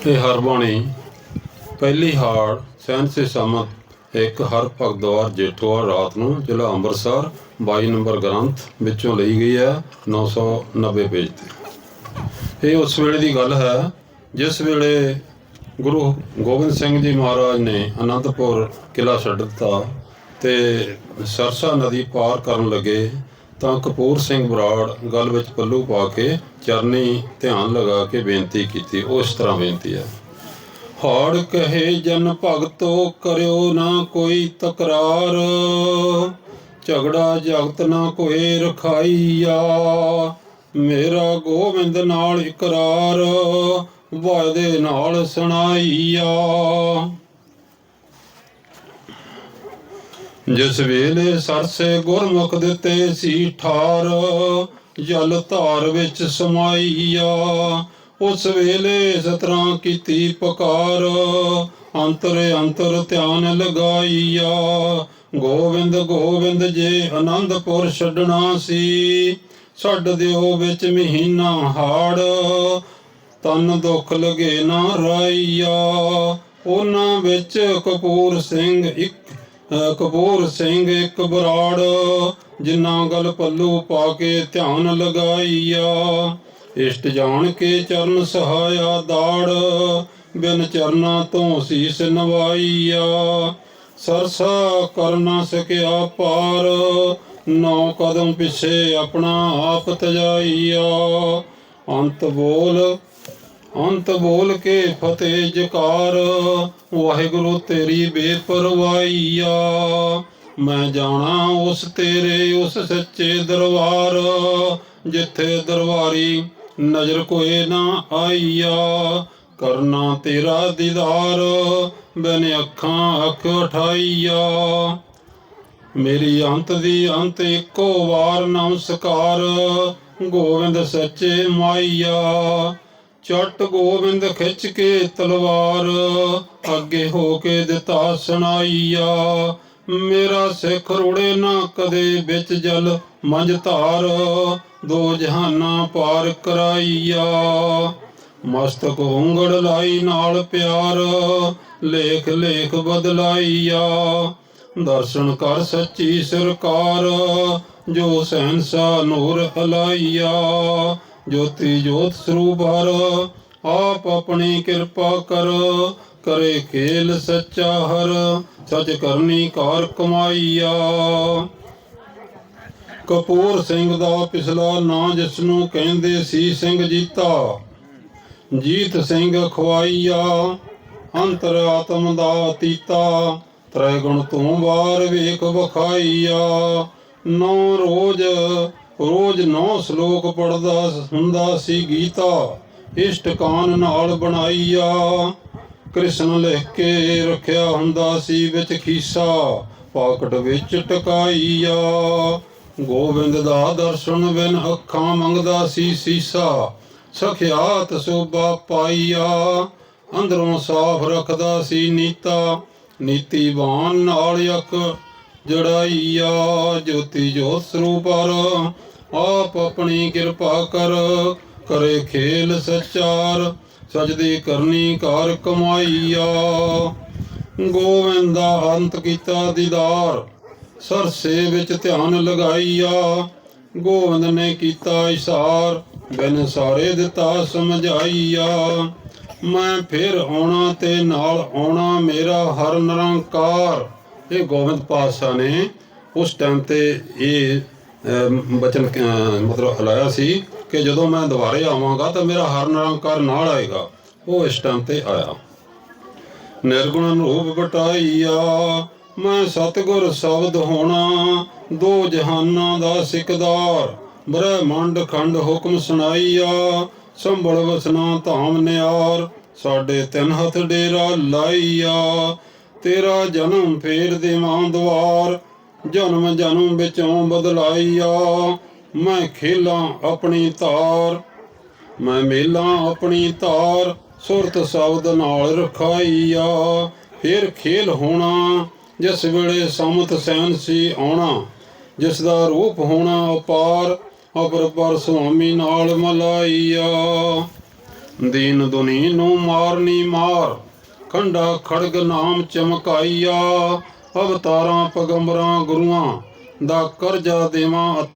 ਅਤੇ ਹਰ ਬਾਣੀ, ਪਹਿਲੀ ਹਾੜ, ਸੈਂਤੀ ਸਮਤ, ਇੱਕ ਹਰ ਭਗਦਵਾਰ ਜੇਠੋਆ ਰਾਤ ਨੂੰ ਜ਼ਿਲ੍ਹਾ ਅੰਮ੍ਰਿਤਸਰ 22 ਨੰਬਰ ਗ੍ਰੰਥ ਵਿੱਚੋਂ ਲਈ ਗਈ ਹੈ 990 ਪੇਜ ਤੇ। ਇਹ ਉਸ ਵੇਲੇ ਦੀ ਗੱਲ ਹੈ, ਜਿਸ ਵੇਲੇ ਗੁਰੂ ਗੋਬਿੰਦ ਸਿੰਘ ਜੀ ਮਹਾਰਾਜ ਨੇ ਅਨੰਦਪੁਰ ਕਿਲਾ ਛੱਡ ਦਿੱਤਾ ਤੇ ਸਰਸਾ ਨਦੀ ਪਾਰ ਕਰਨ ਲੱਗੇ ਤਾਂ ਕਪੂਰ ਸਿੰਘ ਬਰਾੜ ਗੱਲ ਵਿੱਚ ਪੱਲੂ ਪਾ ਕੇ ਚਰਨੀ ਧਿਆਨ ਲਗਾ ਕੇ ਬੇਨਤੀ ਕੀਤੀ, ਉਸ ਤਰ੍ਹਾਂ ਬੇਨਤੀ ਹੈ। ਹਾੜ ਕਹੇ ਜਨ ਭਗਤੋ ਕਰਿਓ ਨਾ ਕੋਈ ਤਕਰਾਰ, ਝਗੜਾ ਜਗਤ ਨਾ ਕੋਏ ਰਖਾਈਆ, ਮੇਰਾ ਗੋਬਿੰਦ ਨਾਲ ਇਕਰਾਰ, ਵਾਅਦੇ ਨਾਲ ਸੁਣਾਈਆ। ਜਿਸ ਵੇਲੇ ਸਰਸੇ ਗੁਰਮੁਖ ਦਿੱਤੇ ਸੀ ਠਾਰ, ਜਲ ਧਾਰ ਵਿੱਚ ਸਮਾਈਆ। ਉਸ ਵੇਲੇ ਸਤਰਾਂ ਕੀਤੀ ਪੁਕਾਰ, ਅੰਤਰ ਅੰਤਰ ਧਿਆਨ ਲਗਾਈਆ। ਗੋਬਿੰਦ ਗੋਬਿੰਦ ਜੇ ਆਨੰਦਪੁਰ ਛੱਡਣਾ ਸੀ, ਛੱਡ ਦਿਓ ਵਿੱਚ ਮਹੀਨਾ ਹਾੜ, ਤਨ ਦੁੱਖ ਲਗੇ ਨਾ ਰਾਈਆ। ਉਹਨਾਂ ਵਿੱਚ ਕਪੂਰ ਸਿੰਘ ਇੱਕ ਕਪੂਰ ਸਿੰਘ ਇੱਕ ਬਰਾੜ ਜਿਨ੍ਹਾਂ ਗਲ ਪੱਲੂ ਪਾ ਕੇ ਧਿਆਨ ਲਗਾਈਆ। ਇਸ਼ਟ ਜਾਣ ਕੇ ਚਰਨ ਸਹਾਇਆ ਦਾੜ, ਬਿਨ ਚਰਨਾਂ ਤੋਂ ਸੀਸ ਨਵਾਈਆ। ਸਰਸਾ ਕਰਨਾ ਸਕਿਆ ਪਾਰ, ਨੌ ਕਦਮ ਪਿੱਛੇ ਆਪਣਾ ਆਪ ਤਜਾਈਆ। ਅੰਤ ਬੋਲ ਅੰਤ ਬੋਲ ਕੇ ਫਤਿਹ ਜਕਾਰ। ਵਾਹਿਗੁਰੂ ਤੇਰੀ ਬੇਪਰਵਾਈਆ ਮੈਂ ਜਾਣਾ ਉਸ ਤੇਰੇ ਉਸ ਸੱਚੇ ਦਰਬਾਰ, ਜਿੱਥੇ ਦਰਬਾਰੀ ਨਜ਼ਰ ਕੋਏ ਨਾ ਆਈਆ। ਕਰਨਾ ਤੇਰਾ ਦੀਦਾਰ, ਬਿਨ ਅੱਖਾਂ ਅੱਖ ਉਠਾਈਆ। ਮੇਰੀ ਅੰਤ ਦੀ ਅੰਤ ਇੱਕੋ ਵਾਰ ਨਮਸਕਾਰ, ਗੋਬਿੰਦ ਸੱਚੇ ਮਾਈਆ। ਚਟ ਗੋਬਿੰਦ ਖਿੱਚ ਕੇ ਤਲਵਾਰ, ਅੱਗੇ ਹੋ ਕੇ ਦਿੱਤਾ ਸੁਣਾਈਆ। ਮੇਰਾ ਸਿੱਖ ਰੋੜੇ ਨਾ ਕਦੇ ਵਿੱਚ ਜਲ ਮੰਝ ਧਾਰ, ਦੋ ਜਹਾਨਾਂ ਪਾਰ ਕਰਾਈਆ। ਮਸਤਕ ਉਂਗੜ ਲਾਈ ਨਾਲ ਪਿਆਰ, ਲੇਖ ਲੇਖ ਬਦਲਾਈਆ। ਦਰਸ਼ਨ ਕਰ ਸੱਚੀ ਸਰਕਾਰ, ਜੋ ਸਹਿਨਸਾ ਨੂਰ ਹਲਾਈਆ। ਜੋਤੀ ਜੋਤ ਸਰੂਪ ਹਰ ਆਪ ਆਪਣੀ ਕਿਰਪਾ ਕਰ, ਕਰੇ ਖੇਲ ਸੱਚਾ ਹਰ, ਸਚ ਕਰਨੀ ਕਾਰ ਕਮਾਈਆ। ਕਪੂਰ ਸਿੰਘ ਦਾ ਪਿਛਲਾ ਨਾਂ ਜਿਸ ਨੂੰ ਕਹਿੰਦੇ ਸੀ ਸਿੰਘ ਜੀਤਾ, ਜੀਤ ਸਿੰਘ ਖਵਾਈਆ ਅੰਤਰ ਆਤਮ ਦਾ ਅਤੀਤਾ ਤ੍ਰੈ ਗੁਣ ਤੂੰ ਵਾਰ ਵੇਖ ਵਖਾਈਆ। ਨੌ ਰੋਜ਼ ਰੋਜ਼ ਨੌ ਸ਼ਲੋਕ ਪੜਦਾ ਹੁੰਦਾ ਸੀ ਗੀਤਾ, ਇਸ਼ਟ ਕਾਨ ਨਾਲ ਬਣਾਈਆ। ਕ੍ਰਿਸ਼ਨ ਲਿਖ ਕੇ ਰੱਖਿਆ ਹੁੰਦਾ ਸੀ ਵਿੱਚ ਖੀਸਾ, ਪਾਕਟ ਵਿੱਚ ਟਕਾਈਆ। ਗੋਬਿੰਦ ਦਾ ਦਰਸ਼ਨ ਬਿਨ ਅੱਖਾਂ ਮੰਗਦਾ ਸੀ ਸੀਸਾ, ਸਖਿਆਤ ਸੋਭਾ ਪਾਈਆ। ਅੰਦਰੋਂ ਸਾਫ਼ ਰੱਖਦਾ ਸੀ ਨੀਤਾ, ਨੀਤੀਵਾਨ ਨਾਲ ਅੱਖ ਜੜਾਈਆ ਜੋਤੀ ਜੋਤ ਸਰੂਪਰ ਆਪ ਆਪਣੀ ਕਿਰਪਾ ਕਰ, ਕਰੇ ਖੇਲ ਸਚਾਰ, ਸਜਦੀ ਕਰਨੀ ਕਾਰ ਕਮਾਈਆ। ਗੋਵਿੰਦਾ ਅੰਤ ਕੀਤਾ ਦੀਦਾਰ ਸਰਸੇ ਵਿੱਚ ਧਿਆਨ ਲਗਾਈਆ। ਗੋਵਿੰਦ ਨੇ ਕੀਤਾ ਇਸ਼ਾਰ, ਬਿਨ ਸਾਰੇ ਦਿੱਤਾ ਸਮਝਾਈਆ। ਮੈਂ ਫਿਰ ਆਉਣਾ ਤੇ ਨਾਲ ਆਉਣਾ ਮੇਰਾ ਹਰ ਨਿਰੰਕਾਰ। ਇਹ ਗੋਬਿੰਦ ਪਾਤਸ਼ਾਹ ਨੇ ਉਸ ਟਾਈਮ ਤੇ ਇਹ ਬਚਨ ਮਤਲਬ ਹਲਾਇਆ ਸੀ ਕਿ ਜਦੋਂ ਮੈਂ ਦੁਬਾਰੇ ਆਵਾਂਗਾ ਤਾਂ ਮੇਰਾ ਹਰ ਨਿਰੰਕਾਰ ਨਾਲ ਆਏਗਾ। ਉਹ ਇਸ ਟਾਈਮ ਤੇ ਆਇਆ। ਨਿਰਗੁਣ ਰੂਪ ਬਟਾਈਆ ਮੈਂ ਸਤਗੁਰ ਸ਼ਬਦ ਹੋਣਾ, ਦੋ ਜਹਾਨਾਂ ਦਾ ਸਿਕਦਾਰ, ਬ੍ਰਹਮੰਡ ਖੰਡ ਹੁਕਮ ਸੁਣਾਈਆ, ਸੰਭਲ ਵਸਨਾ ਧਾਮ ਨਿਆਰ, ਸਾਡੇ ਤਿੰਨ ਹੱਥ ਡੇਰਾ ਲਾਈਆ। ਤੇਰਾ ਜਨਮ ਫੇਰ ਦੇਵਾਂ ਦਵਾਰ, ਜਨਮ ਜਨਮ ਵਿੱਚੋਂ ਬਦਲਾਈਆ ਮੈਂ ਖੇਲਾਂ ਆਪਣੀ ਤਾਰ, ਮੈਂ ਮੇਲਾਂ ਆਪਣੀ ਤਾਰ, ਸੁਰਤ ਸ਼ਬਦ ਨਾਲ ਰਖਾਈਆ ਫਿਰ ਖੇਲ ਹੋਣਾ, ਜਿਸ ਵੇਲੇ ਸਮਤ ਸੈਨ ਸੀ ਆਉਣਾ, ਜਿਸ ਦਾ ਰੂਪ ਹੋਣਾ ਅਪਾਰ, ਅਪਰ ਪਰ ਸੁਆਮੀ ਨਾਲ ਮਲਾਈਆ ਦੀਨ ਦੁਨੀ ਨੂੰ ਮਾਰਨੀ ਮਾਰ ਖੰਡਾ ਖੜਗ ਨਾਮ ਚਮਕਾਈਆ, ਅਵਤਾਰਾਂ ਪਗੰਬਰਾਂ ਗੁਰੂਆਂ ਦਾ ਕਰਜ਼ਾ ਦੇਵਾਂ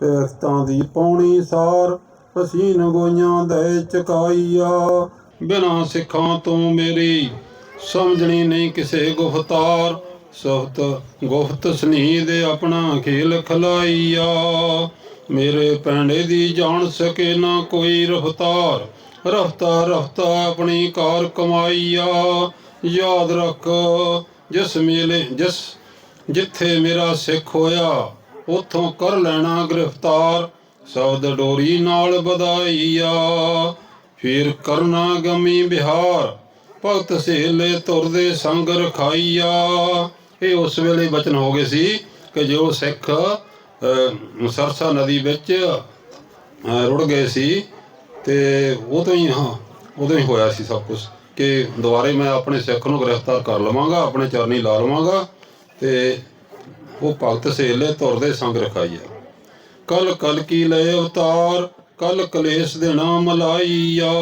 ਪੈਰਤਾਂ ਦੀ ਪੌਣੀ ਸਾਰ ਹਸੀਨ ਗੋਈਆਂ ਦੇ ਚਕਾਈਆ। ਬਿਨਾ ਸਿੱਖਾਂ ਤੋਂ ਮੇਰੀ ਸਮਝਣੀ ਨਹੀਂ ਕਿਸੇ ਗੁਫਤਾਰ, ਸਖਤ ਗੁਫਤ ਸਨੀਹ ਦੇ ਆਪਣਾ ਖੇਲ ਖਲਾਈਆ। ਮੇਰੇ ਪੈਂਡੇ ਦੀ ਜਾਣ ਸਕੇ ਨਾ ਕੋਈ ਰਫਤਾਰ। ਰਫਤਾ ਰਫਤਾ ਆਪਣੀ ਕਾਰ ਕਮਾਈਆ ਯਾਦ ਰੱਖ, ਜਿਸ ਮੇਲੇ, ਜਿਸ ਜਿੱਥੇ ਮੇਰਾ ਸਿੱਖ ਹੋਇਆ, ਉਥੋਂ ਕਰ ਲੈਣਾ ਗ੍ਰਿਫਤਾਰ। ਸ਼ਬਦ ਡੋਰੀ ਨਾਲ ਵਧਾਈਆ ਫਿਰ ਕਰਨਾ ਗਮੀ ਬਿਹਾਰ। ਭਗਤ ਸਹੇਲੇ ਤੁਰਦੇ ਸੰਗ ਰਖਾਈਆ ਇਹ ਉਸ ਵੇਲੇ ਬਚਨ ਹੋ ਗਏ ਸੀ ਕਿ ਜੋ ਸਿੱਖ ਸਰਸਾ ਨਦੀ ਵਿੱਚ ਰੁੜ ਗਏ ਸੀ ਤੇ ਉਦੋਂ ਹੀ, ਹਾਂ, ਉਦੋਂ ਹੀ ਹੋਇਆ ਸੀ ਸਭ ਕੁਝ ਕਿ ਦੁਬਾਰੇ ਮੈਂ ਆਪਣੇ ਸਿੱਖ ਨੂੰ ਗ੍ਰਿਫਤਾਰ ਕਰ ਲਵਾਂਗਾ, ਆਪਣੇ ਚਰਨੀ ਲਾ ਲਵਾਂਗਾ ਤੇ ਉਹ ਭਗਤ ਸੇਲੇ ਤੁਰਦੇ ਸੰਗ ਰਖਾਈਆ ਕਲ ਕਲ ਕੀ ਲਏ ਅਵਤਾਰ ਕਲ ਕਲੇਸ਼ ਦੇ ਨਾਮ ਲਾਈਆ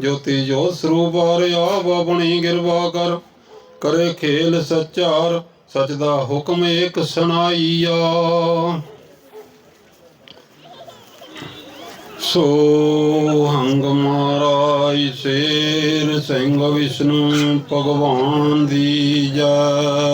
ਜੋਤੀ ਜੋਤ ਸਰੂਪ ਆਰਿਆ ਬਣੀ ਗਿਰਵਾ ਕਰ ਕਰੇ ਖੇਲ ਸਚਾਰ ਸਚ ਦਾ ਹੁਕਮ ਏਕ ਸੁਣਾਈਆ। ਸੋ ਹੰਗ ਮਹਾਰਾਜ ਸ਼ੇਰ ਸਿੰਘ ਵਿਸ਼ਨੂੰ ਭਗਵਾਨ ਦੀ ਜੈ।